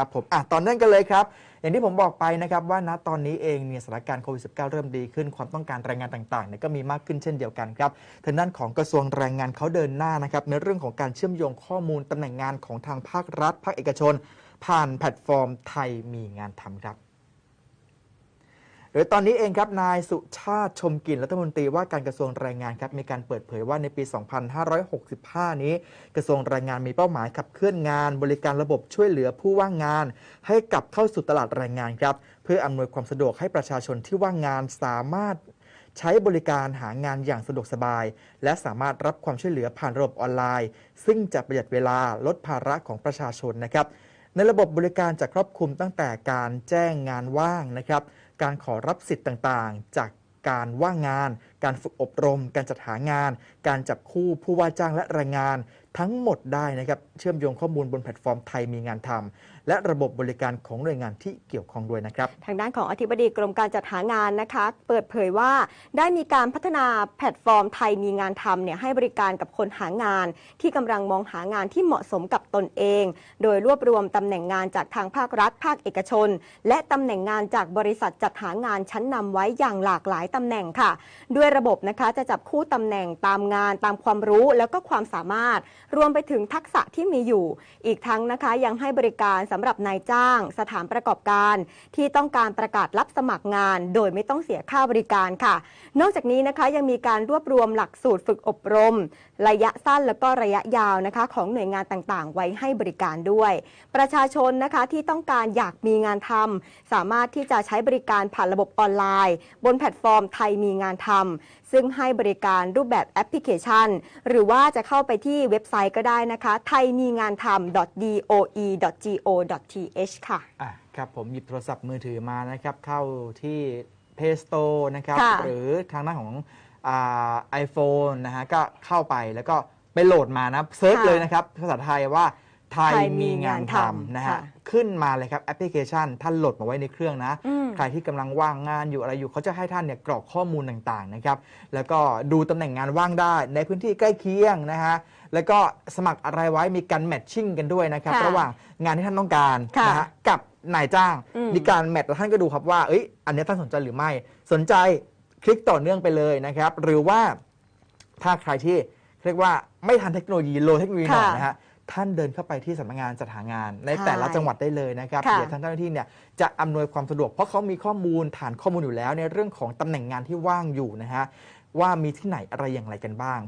ครับผมอะตอนนั้นกันเลยครับ อย่างที่ผมบอกไปนะครับว่าณตอนนี้เองเนี่ยสถานการณ์โควิด -19 เริ่มดีขึ้นความต้องการแรงงานต่างๆเนี่ยก็มีมากขึ้นเช่นเดียวกันครับทางด้านของกระทรวงแรงงานเขาเดินหน้านะครับในเรื่องของการเชื่อมโยงข้อมูลตำแหน่งงานของทางภาครัฐ ภาคเอกชน ผ่านแพลตฟอร์มไทยมีงานทำครับ โดยตอนนี้เองครับนายสุชาติชมกลิ่นรัฐมนตรีว่าการกระทรวงแรงงานครับมีการเปิดเผยว่าในปี 2565 นี้ กระทรวงแรงงานมีเป้าหมายขับเคลื่อนงาน บริการระบบช่วยเหลือผู้ว่างงาน ให้กลับเข้าสู่ตลาดแรงงานครับเพื่ออำนวยความสะดวกให้ประชาชนที่ว่างงานสามารถใช้บริการหางานอย่างสะดวกสบาย และสามารถรับความช่วยเหลือผ่านระบบออนไลน์ ซึ่งจะประหยัดเวลาลดภาระของประชาชนนะครับในระบบบริการจะครอบคลุมตั้งแต่การแจ้งงานว่างนะครับ การขอรับสิทธิ์ต่างๆ จากการว่างงาน การฝึกอบรม การจัดหางาน การจับคู่ผู้ว่าจ้างและแรงงาน ทั้งหมดได้นะครับเชื่อมโยงข้อมูลบนแพลตฟอร์มไทยมีงานทำและระบบบริการของหน่วยงานที่เกี่ยวข้องด้วยนะครับทางด้านของอธิบดีกรมการจัดหางานนะคะ เปิดเผยว่าได้มีการพัฒนาแพลตฟอร์มไทยมีงานทำเนี่ยให้บริการกับคนหางาน ที่กำลังมองหางานที่เหมาะสมกับตนเอง โดยรวบรวมตำแหน่งงานจากทางภาครัฐ ภาคเอกชน และตำแหน่งงานจากบริษัทจัดหางานชั้นนำไว้อย่างหลากหลายตำแหน่งค่ะ ด้วยระบบนะคะจะจับคู่ตำแหน่งตามงานตามความรู้แล้วก็ความสามารถ รวมไปถึงทักษะที่มีอยู่ อีกทั้งนะคะยังให้บริการสำหรับนายจ้าง สถานประกอบการ ที่ต้องการประกาศรับสมัครงาน โดยไม่ต้องเสียค่าบริการค่ะ นอกจากนี้นะคะยังมีการรวบรวมหลักสูตรฝึกอบรม ระยะสั้นแล้วก็ระยะยาวนะคะ ของหน่วยงานต่างๆ ไว้ให้บริการด้วย ประชาชนนะคะที่ต้องการอยากมีงานทำสามารถที่จะใช้บริการผ่านระบบออนไลน์ บนแพลตฟอร์มไทยมีงานทำซึ่งให้บริการรูปแบบแอปพลิเคชัน หรือว่าจะเข้าไปที่เว็บไซต์ก็ได้นะคะไทยมีงานทำ doe.go.th ค่ะอะ ครับผมหยิบโทรศัพท์มือถือมานะครับ เข้าที่ Play Store นะครับค่ะหรือทางด้านของไอโฟนนะฮะก็เข้าไปแล้วก็ไปโหลดมานะเซิร์ชเลยนะครับภาษาไทยว่า ไทยไทยมีมีงานงานทำทำนะฮะค่ะขึ้นมาเลยครับแอปพลิเคชัน ท่านโหลดมาไว้ในเครื่องนะอืมใครที่กำลังว่างงานอยู่อะไรอยู่เขาจะให้ท่านเนี่ยกรอกข้อมูลต่างๆนะครับแล้วก็ดูตำแหน่งงานว่างได้ ในพื้นที่ใกล้เคียงนะฮะแล้วก็สมัครอะไรไว้มีการแมทชิ่งกันด้วยนะครับค่ะระหว่างงานที่ท่านต้องการค่ะนะฮะกับนายจ้างอืมมีการแมทแล้วท่านก็ดูครับว่าเอ้ยอันนี้ท่านสนใจหรือไม่ สนใจคลิกต่อเนื่องไปเลยนะครับหรือว่าถ้าใครที่เรียกว่าไม่ทันเทคโนโลยีโลเทคโนโลยีหน่อยค่ะนะฮะ ท่านเดินเข้าไปที่สำนักงานจัดหางาน ในใช่แต่ละจังหวัดได้เลยนะครับค่ะ เดี๋ยวทางเจ้าหน้าที่เนี่ยจะอำนวยความสะดวกเพราะเขามีข้อมูลฐานข้อมูลอยู่แล้วในเรื่องของตำแหน่งงานที่ว่างอยู่นะฮะว่ามีที่ไหนอะไรอย่างไรกันบ้าง